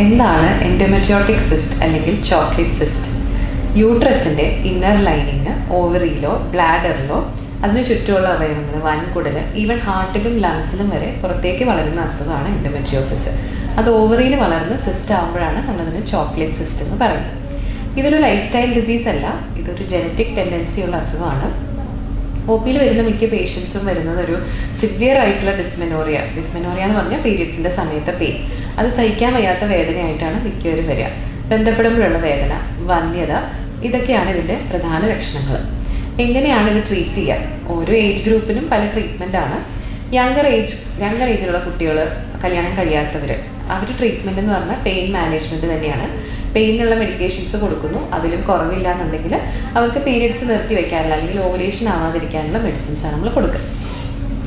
എന്താണ് endometriotic cyst അല്ലെങ്കിൽ chocolate cyst യൂട്രസിന്റെ ഇന്നർ ലൈനിങ് ഓവറിയിലോ ബ്ലാഡറിലോ അതിന് ചുറ്റുമുള്ള അവയവങ്ങൾ വൻകുടൽ ഈവൻ ഹാർട്ടിലും ലങ്സിലും വരെ പുറത്തേക്ക് വളരുന്ന അസുഖമാണ് എൻഡമെറ്റിയോസിസ് അത് ഓവറിയിൽ വളർന്ന് സിസ്റ്റ് ആകുമ്പോഴാണ് നമ്മളതിന് ചോക്ലേറ്റ് സിസ്റ്റ് എന്ന് പറയുന്നത്. ഇതൊരു ലൈഫ് സ്റ്റൈൽ ഡിസീസ് അല്ല ഇതൊരു ജനറ്റിക് ടെൻഡൻസി ഉള്ള അസുഖമാണ്. ഒ പിയിൽ വരുന്ന മിക്ക പേഷ്യൻസും വരുന്നത് ഒരു സിവിയർ ആയിട്ടുള്ള ഡിസ്മെനോറിയ ഡിസ്മെനോറിയ എന്ന് പറഞ്ഞാൽ പീരിയഡ്സിന്റെ സമയത്തെ പെയിൻ അത് സഹിക്കാൻ വയ്യാത്ത വേദനയായിട്ടാണ് മിക്കവരും വരിക. ബന്ധപ്പെടുമ്പോഴുള്ള വേദന വന്യത ഇതൊക്കെയാണ് ഇതിന്റെ പ്രധാന ലക്ഷണങ്ങൾ എങ്ങനെയാണ് ഇത് ട്രീറ്റ് ചെയ്യുക? ഓരോ ഏജ് ഗ്രൂപ്പിനും പല ട്രീറ്റ്മെന്റ് ആണ്. യങ്ങർ ഏജ് യങ്ങർ ഏജിലുള്ള കുട്ടികൾ കല്യാണം കഴിയാത്തവർ അവർ ട്രീറ്റ്മെന്റ് എന്ന് പറഞ്ഞാൽ പെയിൻ മാനേജ്മെന്റ് തന്നെയാണ്. പെയിനുള്ള മെഡിക്കേഷൻസ് കൊടുക്കുന്നു അതിലും കുറവില്ല എന്നുണ്ടെങ്കിൽ അവർക്ക് പീരിയഡ്സ് നിർത്തി വെക്കാനുള്ള അല്ലെങ്കിൽ ഓവുലേഷൻ ആവാതിരിക്കാനുള്ള മെഡിസിൻസാണ് നമ്മൾ കൊടുക്കുക.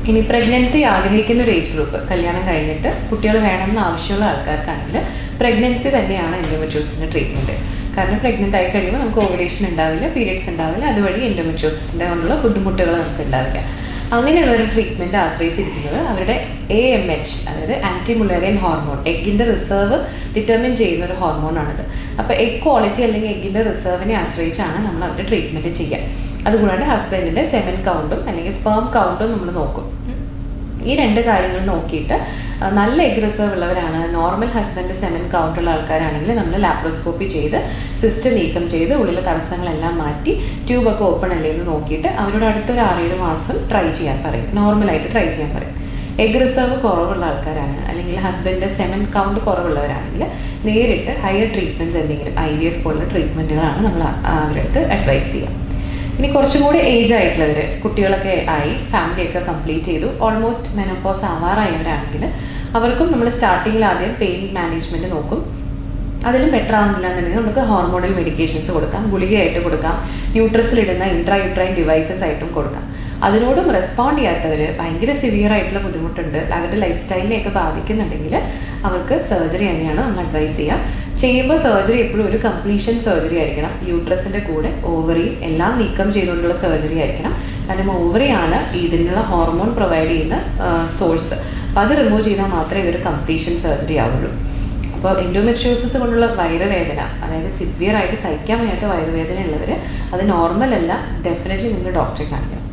ഇനി പ്രഗ്നൻസി ആഗ്രഹിക്കുന്ന ഒരു ഏജ് ഗ്രൂപ്പ് കല്യാണം കഴിഞ്ഞിട്ട് കുട്ടികൾ വേണമെന്ന് ആവശ്യമുള്ള ആൾക്കാർക്കാണെങ്കിൽ പ്രഗ്നൻസി തന്നെയാണ് എൻഡോമെട്രിയോസിന്റെ ട്രീറ്റ്മെന്റ് കാരണം പ്രഗ്നന്റ് ആയി കഴിയുമ്പോൾ നമുക്ക് ഓവുലേഷൻ ഉണ്ടാവില്ല പീരിയഡ്സ് ഉണ്ടാവില്ല അതുവഴി എൻഡോമെട്രിയോസിന്റെ കൊണ്ടുള്ള ബുദ്ധിമുട്ടുകൾ നമുക്ക് ഉണ്ടാവില്ല. അങ്ങനെയുള്ള ഒരു ട്രീറ്റ്മെന്റ് ആശ്രയിച്ചിരിക്കുന്നത് അവരുടെ എ എം എച്ച് അതായത് ആന്റിമുലേറിയൻ ഹോർമോൺ എഗ്ഗിന്റെ റിസർവ് ഡിറ്റർമിൻ ചെയ്യുന്ന ഒരു ഹോർമോണാണിത് അപ്പോൾ എഗ് ക്വാളിറ്റി അല്ലെങ്കിൽ എഗ്ഗിന്റെ റിസർവിനെ ആശ്രയിച്ചാണ് നമ്മൾ അവരുടെ ട്രീറ്റ്മെന്റ് ചെയ്യുക. അതുകൂടാതെ ഹസ്ബൻഡിന്റെ സെമൻ കൗണ്ടും അല്ലെങ്കിൽ സ്പേം കൗണ്ടും നമ്മൾ നോക്കും. ഈ രണ്ട് കാര്യങ്ങൾ നോക്കിയിട്ട് നല്ല എഗ്രസീവ് ഉള്ളവരാണ്. നോർമൽ ഹസ്ബൻഡ് സെമൻ കൗണ്ടുള്ള ആൾക്കാരാണെങ്കിൽ നമ്മൾ ലാപ്രോസ്കോപ്പി ചെയ്ത് സിസ്റ്റ് നീക്കം ചെയ്ത് ഉള്ളിലെ തടസ്സങ്ങളെല്ലാം മാറ്റി ട്യൂബൊക്കെ ഓപ്പൺ അല്ലേ എന്ന് നോക്കിയിട്ട് അവരോട് അടുത്തൊരു ആറേഴ് മാസം ട്രൈ ചെയ്യാൻ പറയും. നോർമലായിട്ട് ട്രൈ ചെയ്യാൻ പറയും. എഗ് റിസർവ് കുറവുള്ള ആൾക്കാരാണ്. അല്ലെങ്കിൽ ഹസ്ബൻഡ് സെമൻ കൗണ്ട് കുറവുള്ളവരാണെങ്കിൽ നേരിട്ട് ഹയർ ട്രീറ്റ്മെന്റ്സ് എന്തെങ്കിലും ഐ വി എഫ് പോലുള്ള ട്രീറ്റ്മെന്റുകളാണ് നമ്മൾ അവരടുത്ത് അഡ്വൈസ് ചെയ്യുക. ഇനി കുറച്ചും കൂടി ഏജ് ആയിട്ടുള്ളവർ കുട്ടികളൊക്കെ ആയി ഫാമിലിയൊക്കെ കംപ്ലീറ്റ് ചെയ്തു ഓൾമോസ്റ്റ് മെനോപ്പോസ് ആവാറായവരാണെങ്കിൽ അവർക്കും നമ്മൾ സ്റ്റാർട്ടിങ്ങിൽ ആദ്യം പെയിൻ മാനേജ്മെന്റ് നോക്കും. അതിലും ബെറ്റർ ആവുന്നില്ല എന്നുണ്ടെങ്കിൽ നമുക്ക് ഹോർമോണൽ മെഡിക്കേഷൻസ് കൊടുക്കാം ഗുളികയായിട്ട് കൊടുക്കാം യൂട്രസിലിടുന്ന ഇൻട്രാ യൂട്രൈൻ ഡിവൈസസ് ആയിട്ടും കൊടുക്കാം. അതിനോടും റെസ്പോണ്ട് ചെയ്യാത്തവർ ഭയങ്കര സിവിയർ ആയിട്ടുള്ള ബുദ്ധിമുട്ടുണ്ട്. അവരുടെ ലൈഫ് സ്റ്റൈലിനെയൊക്കെ ബാധിക്കുന്നുണ്ടെങ്കിൽ അവർക്ക് സർജറി തന്നെയാണ് നമ്മൾ അഡ്വൈസ് ചെയ്യുക. ചെയ്യുമ്പോൾ സർജറി എപ്പോഴും ഒരു കംപ്ലീഷൻ സർജറി ആയിരിക്കണം. യൂട്രസിന്റെ കൂടെ ഓവറി എല്ലാം നീക്കം ചെയ്തുകൊണ്ടുള്ള സർജറി ആയിരിക്കണം. കാരണം ഓവറിയാണ് ഇതിനുള്ള ഹോർമോൺ പ്രൊവൈഡ് ചെയ്യുന്ന സോഴ്സ് അപ്പോൾ അത് റിമൂവ് ചെയ്താൽ മാത്രമേ ഇതൊരു കംപ്ലീഷൻ സർജറി ആവുള്ളൂ. അപ്പോൾ എൻഡോമെട്രിയോസിസ് കൊണ്ടുള്ള വയറുവേദന അതായത് സിവിയർ ആയിട്ട് സഹിക്കാൻ വയ്യാത്ത വയറുവേദന ഉള്ളവർ അത് നോർമൽ അല്ല ഡെഫിനറ്റ്ലി നിങ്ങൾ ഡോക്ടറെ കാണിക്കണം.